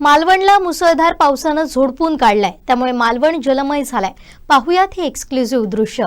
मालवणला मुसळधार पावसानं झोडपून काढलाय. त्यामुळे मालवण जलमय झालाय. पाहुयात हे एक्सक्लुझिव्ह दृश्य.